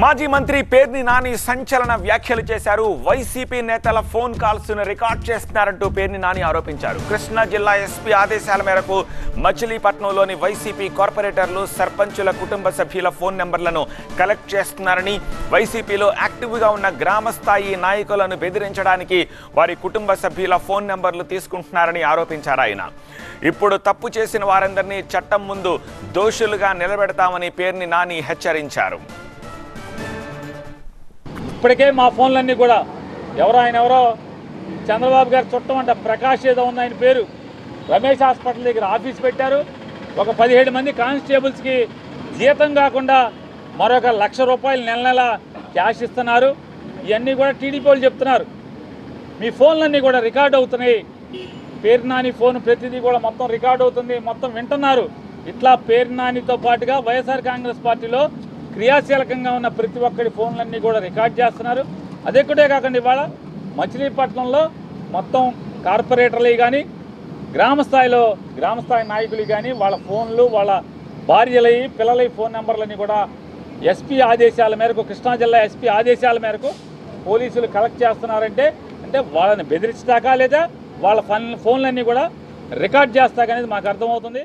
మాజీ మంత్రి పేర్ని నాని సంచలన వ్యాఖ్యలు చేశారు. వైసీపీ నేతల ఫోన్ కాల్స్ను రికార్డ్ చేస్తున్నారంటూ పేర్ని నాని ఆరోపించారు. కృష్ణా జిల్లా ఎస్పీ ఆదేశాల మేరకు మచిలీపట్నంలోని వైసీపీ కార్పొరేటర్లు సర్పంచుల కుటుంబ సభ్యుల ఫోన్ నెంబర్లను కలెక్ట్ చేస్తున్నారని వైసీపీలో యాక్టివ్గా ఉన్న గ్రామ స్థాయి నాయకులను బెదిరించడానికి వారి కుటుంబ సభ్యుల ఫోన్ నెంబర్లు తీసుకుంటున్నారని ఆరోపించారు ఆయన. ఇప్పుడు తప్పు చేసిన వారందరినీ చట్టం ముందు దోషులుగా నిలబెడతామని పేర్ని నాని హెచ్చరించారు. ఇప్పటికే మా ఫోన్లన్నీ కూడా. ఎవరో ఆయన ఎవరో చంద్రబాబు గారు చుట్టం అంట ప్రకాష్ ఏదో ఉంది ఆయన పేరు. రమేష్ హాస్పిటల్ దగ్గర ఆఫీస్ పెట్టారు. ఒక పదిహేడు మంది కానిస్టేబుల్స్కి జీతం కాకుండా మరొక లక్ష రూపాయలు నెల నెల క్యాష్ ఇస్తున్నారు. ఇవన్నీ కూడా టీడీపీ వాళ్ళు చెప్తున్నారు. మీ ఫోన్లన్నీ కూడా రికార్డ్ అవుతున్నాయి. పేరు నాని ఫోన్ ప్రతిదీ కూడా మొత్తం రికార్డ్ అవుతుంది. మొత్తం వింటున్నారు. ఇట్లా పేరు నానితో పాటుగా వైఎస్ఆర్ కాంగ్రెస్ పార్టీలో క్రియాశీలకంగా ఉన్న ప్రతి ఒక్కరి ఫోన్లన్నీ కూడా రికార్డ్ చేస్తున్నారు. అదే కూడా కాకుండా ఇవాళ మచిలీపట్నంలో మొత్తం కార్పొరేటర్లు కానీ గ్రామ స్థాయిలో గ్రామ స్థాయి నాయకులు కానీ వాళ్ళ ఫోన్లు వాళ్ళ భార్యలవి పిల్లలవి ఫోన్ నెంబర్లని కూడా ఎస్పీ ఆదేశాల మేరకు కృష్ణా జిల్లా ఎస్పీ ఆదేశాల మేరకు పోలీసులు కలెక్ట్ చేస్తున్నారంటే అంటే వాళ్ళని బెదిరించడాకా లేదా వాళ్ళ ఫోన్ ఫోన్లన్నీ కూడా రికార్డ్ చేస్తాకనేది మాకు అర్థమవుతుంది.